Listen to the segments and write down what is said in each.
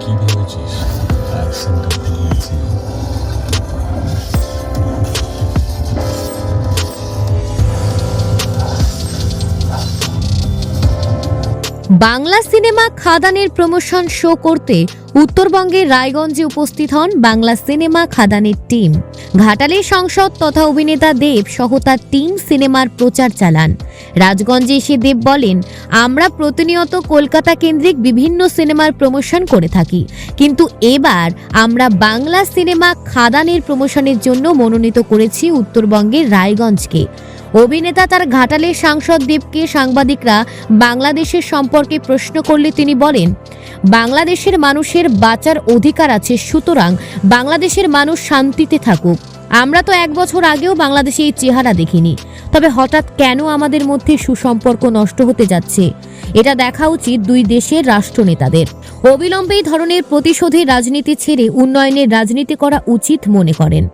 Keep your I send up to you. Bangla cinema খাদানের promotion show করতে উত্তরবঙ্গের রায়গঞ্জে উপস্থিত হন বাংলা সিনেমা খাদানের টিম। ঘাটালের সংসদ তথা অভিনেতা দেব সহ তার টিম সিনেমার প্রচার চালান। রাজগঞ্জে এসে দেব বলেন, আমরা প্রতিনিয়ত কলকাতা কেন্দ্রিক বিভিন্ন সিনেমার প্রমোশন করে থাকি। কিন্তু এবার আমরা বাংলা সিনেমা খাদানের প্রমোশনের জন্য মনোনীত করেছি উত্তরবঙ্গের রায়গঞ্জকে। অভিনেতা তার ঘাটালের সাংসদ দেবকে সাংবাদিকরা বাংলাদেশের সম্পর্কে প্রশ্ন করলে তিনি বলেন, বাংলাদেশের মানুষের বাঁচার অধিকার আছে, সুতরাং বাংলাদেশের মানুষ শান্তিতে থাকুক। আমরা তো এক বছর আগেও বাংলাদেশে এই চেহারা দেখিনি। তবে হঠাৎ কেন আমাদের মধ্যে সুসম্পর্ক নষ্ট হতে যাচ্ছে? এটা দেখা উচিত দুই দেশের রাষ্ট্রনেতাদের। অবিলম্বে ধরনের প্রতিশোধের রাজনীতি ছেড়ে উন্নয়নের রাজনীতি করা উচিত মনে করেন।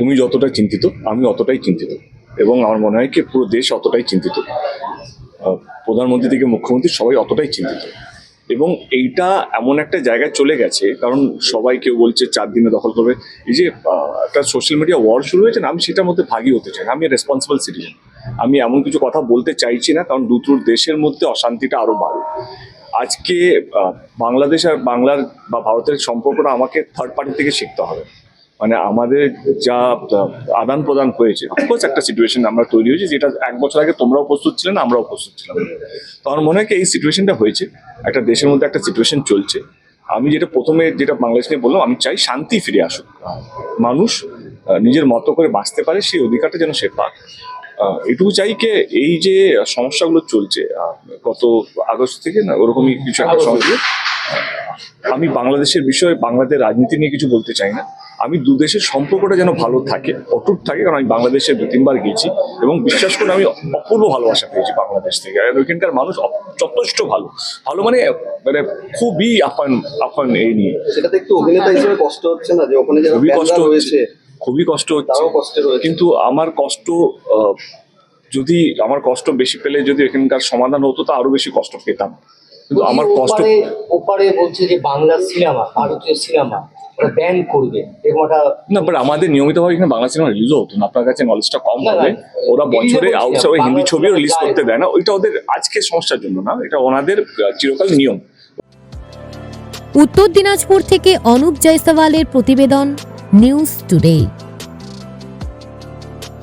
তুমি যতটা চিন্তিত, আমি অতটাই চিন্তিত। এবং আমার মনে হয় কি, পুরো দেশ অতটাই চিন্তিত। প্রধানমন্ত্রী থেকে মুখ্যমন্ত্রী সবাই অতটাই চিন্তিত। এবং এইটা এমন একটা জায়গায় চলে গেছে, কারণ সবাই কেউ বলছে চার দিনে দখল করবে। এই যে একটা সোশ্যাল মিডিয়া ওয়ার শুরু হয়েছে না, আমি সেটার মধ্যে ভাগী হতে চাই। আমি রেসপন্সিবল সিটিজেন আমি এমন কিছু কথা বলতে চাইছি না, কারণ দুটোর দেশের মধ্যে অশান্তিটা আরও বাড়ে। আজকে বাংলাদেশ আর বাংলার বা ভারতের সম্পর্কটা আমাকে থার্ড পার্টি থেকে শিখতে হবে। মানে আমাদের যা আদান প্রদান হয়েছে অফকোর্স একটা সিচুয়েশন আমরা তৈরি হয়েছে যেটা এক বছর আগে তোমরাও প্রস্তুত ছিলেন আমরাও প্রস্তুত ছিলাম। তো আমার মনে হয় এই সিচুয়েশনটা হয়েছে একটা দেশের মধ্যে একটা সিচুয়েশন চলছে। আমি যেটা প্রথমে যেটা বাংলাদেশ নিয়ে বললাম আমি চাই শান্তি ফিরে আসুক। মানুষ নিজের মতো করে বাঁচতে পারে সেই অধিকারটা যেন সে পাক। এটুকু চাই কে এই যে সমস্যাগুলো চলছে গত আগস্ট থেকে না ওরকমই কিছু একটা সমস্যা। আমি বাংলাদেশের বিষয়ে বাংলাদেশের রাজনীতি নিয়ে কিছু বলতে চাই না। আমি দু দেশের সম্পর্কটা যেন ভালো থাকে অটুট থাকে কারণ আমি বাংলাদেশে দু তিনবার গেছি এবং বিশ্বাস করে আমি অপূর্ব ভালোবাসা পেয়েছি বাংলাদেশ থেকে। আর ওইখানকার মানুষ যথেষ্ট ভালো। ভালো মানে মানে খুবই আপ্যায়ন আপ্যায়ন এই নিয়ে। সেটাতে একটু অভিনেতা হিসেবে কষ্ট হচ্ছে না? যে ওখানে খুবই কষ্ট হয়েছে খুবই কষ্ট হচ্ছে। কিন্তু আমার কষ্ট আহ, যদি আমার কষ্ট বেশি পেলে যদি এখানকার সমাধান হতো তো আরও বেশি কষ্ট পেতাম। কিন্তু আমার কষ্ট ওপারে বলছে যে বাংলা সিনেমা ভারতীয় সিনেমা ব্যান করবে। এরকম একটা না বাট আমাদের নিয়মিতভাবে এখানে বাংলা সিনেমা রিলিজও হতো না আপনার কাছে নলেজটা কম হবে। ওরা বছরে আউটসাইড হিন্দি ছবিও রিলিজ করতে দেয় না। ওইটা ওদের আজকের সমস্যার জন্য না এটা ওনাদের আহ, চিরকাল নিয়ম। উত্তর দিনাজপুর থেকে অনুপ জয়সওয়ালের প্রতিবেদন নিউজ টুডে